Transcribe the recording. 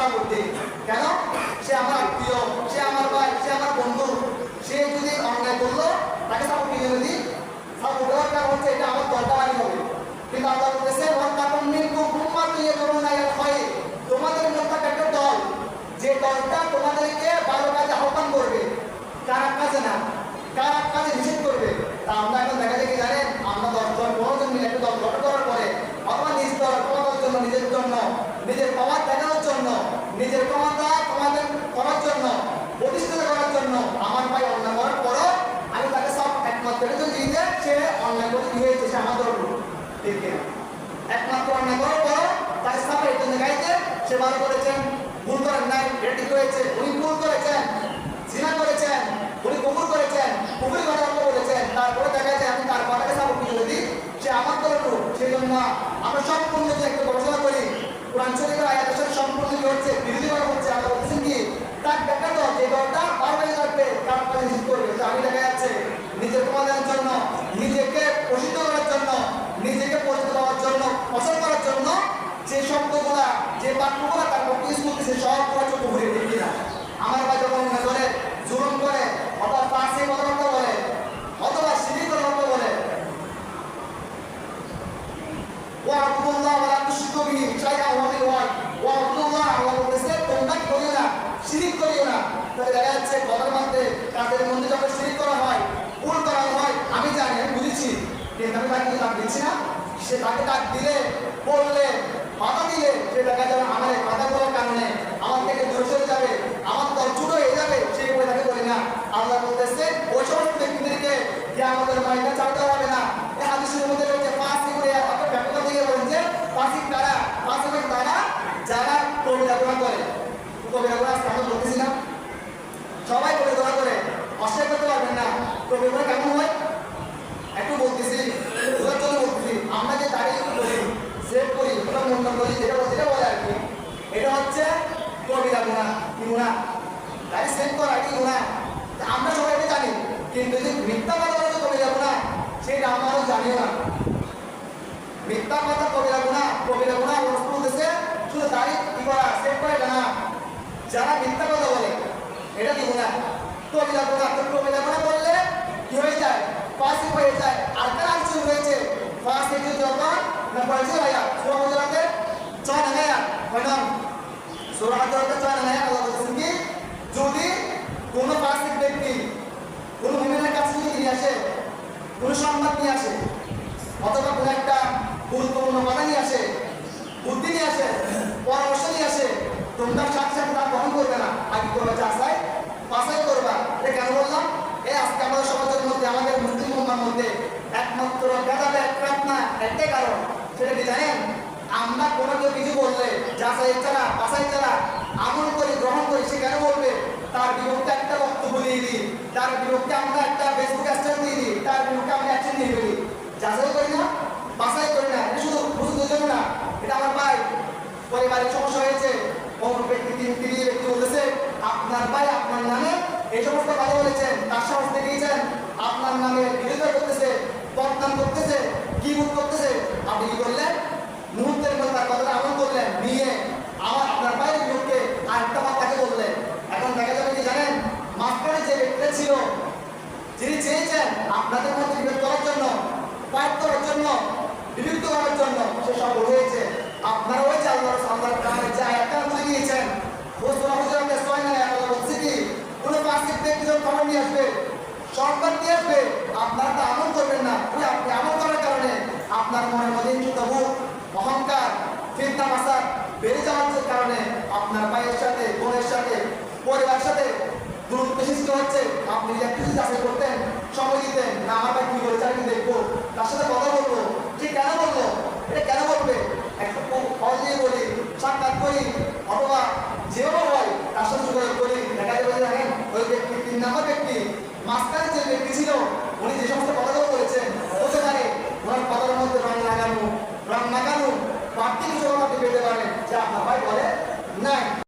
Support দিই কেন? সে আমার আত্মীয় সে আমার ভাই, সে আমার বন্ধু। সে যদি অন্যায় করল, তাকে সাপোর্ট দিয়ে দিই সাপোর্ট হচ্ছে এটা আমার দরকারি হবে কিন্তু আল্লাহ বলতেছে ওয়ান তাকুম মিনকুম উম্মাতুন ইয়াদউনা ইলাল খায়র তোমাদের মধ্যে একটা দল। যে দলটা তোমাদেরকে ভালো কাজে আহ্বান করবে, খারাপ কাজে না, খারাপ কাজে নিষেধ করবে, তা আমরা এখন দেখা যায় কি জানেন আমরা দশ জন পনেরো জন মিলে একটা দল গঠন করার পরে অথবা নিজ দল ক্ষমতার জন্য নিজের জন্য নিজের পাওয়ার দেখানোর জন্য নিজের ক্ষমতা তোমাদের করার জন্য, প্রতিষ্ঠিত করার জন্য আমার ভাই অন্যায় করার পরও আমি তাকে সব একমাত্র দিতে সে অন্যায় করে দিয়েছে, সে আমার ঠিক? একমাত্র অন্যায় করার পরও সাথে এই জন্য গাইছে, সে ভালো করেছেন, ভুল করেন নাই এটা হয়েছে উনি ভুল করেছেন জিনা করেছেন উনি কুকুর করেছেন কুকুরি কথা বলেছেন তারপরে দেখা যায় আমি তার কথাকে সাপোর্ট করে দিই সে আমার দলের লোক সেই জন্য আমরা সম্পূর্ণ যে একটা গবেষণা করি কোরআন শরীফের আয়াতের সাথে সম্পূর্ণ কি হচ্ছে বিরোধী করা হচ্ছে আমরা বলছেন কি তার দেখা তো যে দলটা বারবারই থাকবে কার কাছে জিত করবে তো আমি দেখা যাচ্ছে নিজের সমাধানের জন্য, নিজেকে প্রসিদ্ধ করার জন্য, নিজেকে পরিচিত হওয়ার জন্য ফসল করার জন্য যে শব্দগুলা, যে বাক্যগুলা তার পক্ষে ইউজ করতেছে সব করে চোখ ঘুরে দেখি না আমার ভাই যখন মনে জুলুম করে, অথবা পাশে কথাবার্তা বলে, অথবা সিঁড়ি কথাবার্তা বলে ওয়া বিল ওয়াল। ওয়াকুল্লাহ আল্লাহ বলেছে তোমরা করিও না না। তাহলে দেখা যাচ্ছে কথার মধ্যে কাদের মধ্যে যখন আমি জানি বুঝেছি। সে তাকে ডাক দিলে বললে বাধা দিলে সে দেখা যাবে আমার এই বাধা করার কারণে আমার থেকে দূরে সরে যাবে আমার দল ছোট হয়ে যাবে সেই বলে তাকে বলি না আল্লাহ বলতেছে ওই সমস্ত ব্যক্তিদেরকে যে আমাদের মাইন্ডটা চালতে হবে না এই হাদিসের মধ্যে রয়েছে পাঁচ করে আপনার ব্যাপারটা থেকে বলেন যে পাঁচিক তারা পাঁচ হবে তারা যারা কবিতা গুণা করে কবিতা গুণা আজকে আমরা বলতেছি না সবাই কবিতা গুণা করে অস্বীকার করতে পারবেন না কবিতা গুণা কেমন হয় একটু বলতেছি বোঝার জন্য বলতেছি আমরা যে দাঁড়িয়ে একটু করি সেভ করি ওটা মন্ডন করি যেটা বলে যেটা বলে আর কি এটা হচ্ছে কবিতা গুণা কি গুণা দাঁড়িয়ে সেভ করা কি গুণা তা আমরা সবাই এটা জানি কিন্তু যে মিথ্যা কথা বলে কবিতা গুণা সেটা আমারও জানিও না মিথ্যা কথা কবিরা গুণা কবিরা গুণা বলতেছে, শুধু দাঁড়িয়ে কি করা সেভ করে জানা যারা মিথ্যা কথা বলে, এটা কি গুণা? কবিরা গুণা, তো কবিরা গুণা বললে কি হয়ে যায়? পাশে হয়ে যায় আর কার আইসি হয়েছে ফাঁসি কি যখন না পয়সা ভাইয়া সুরা মুজরাতে ছয় না গায়া হয় না সুরা মুজরাতে ছয় না গায়া আল্লাহ বলছেন কি যদি কোনো ফাঁসিক ব্যক্তি কোনো মুমিনের কাছে যদি নিয়ে আসে কোনো সংবাদ নিয়ে আসে অথবা কোনো একটা গুরুত্বপূর্ণ কথা নিয়ে আসে বুদ্ধি নিয়ে আসে পরামর্শ নিয়ে আসে তোমরা সাথে সাথে তা গ্রহণ করবে না। আগে করবে যাচাই বাছাই করবা। এটা কেন বললাম? এই আজকে আমাদের সমাজের মধ্যে, আমাদের মুসলিম উম্মার মধ্যে একমাত্র ভেদাভেদ এক না একটাই কারণ। সেটা কি জানেন? আমরা কোনো কেউ কিছু বললে, যাচাই ছাড়া, বাছাই ছাড়া, আমল করি, গ্রহণ করি, সে কেন বলবে? তার বিপক্ষে একটা বক্তব্য দিয়ে দিই। তার বিপক্ষে আমরা একটা ফেসবুক অ্যাকশন দিয়ে দিই। তার বিপক্ষে আমরা অ্যাকশন নিয়ে ফেলি। যাচাই করি না, বাছাই করি না। এটা শুধু শুধু না। এটা আমার ভাই। পরিবারের সমস্যা হয়েছে। ব্যক্তি আপনার ভাই আপনার নামে এই সমস্ত কথা বলেছেন, তার সাহস দেখিয়েছেন, আপনার নামে বিরোধিতা করতেছে, বদনাম করতেছে কি করতেছে। আপনি কি করলেন? মুহূর্তের মধ্যে তার কথাটা আমল করলেন, নিয়ে আপনার ভাইয়ের বিরুদ্ধে আরেকটা মাত্রাকে বললেন এখন দেখা যাবে কি জানেন, মাঝখানে যে ব্যক্তিটা ছিল, যিনি চেয়েছেন আপনাদের মধ্যে বিভেদ করার জন্য ফাইট করার জন্য বিলুপ্ত করার জন্য, সে সফল হয়েছে। আপনারা ওই যে আল্লাহ আল্লাহর কাছে যে আয়াতটা বুঝে গিয়েছেন হোসরা হুজুরাতে ছয় না আল্লাহ বলছে কি কোনো পাঁচটি ব্যক্তি যখন খবর নিয়ে আসবে সংবাদ নিয়ে আসবে আপনারা তো আমল করবেন না ওই আপনি আমল করার কারণে আপনার মনের মধ্যে একটু তবু অহংকার ফিতনা মাসার বেড়ে যাওয়ার কারণে আপনার ভাইয়ের সাথে, বোনের সাথে, পরিবারের সাথে দূরত্ব সৃষ্টি হচ্ছে, আপনি একটু চাকরি করতেন, সময় দিতেন, না, আমার কি করে চাকরি দেখব? তার সাথে কথা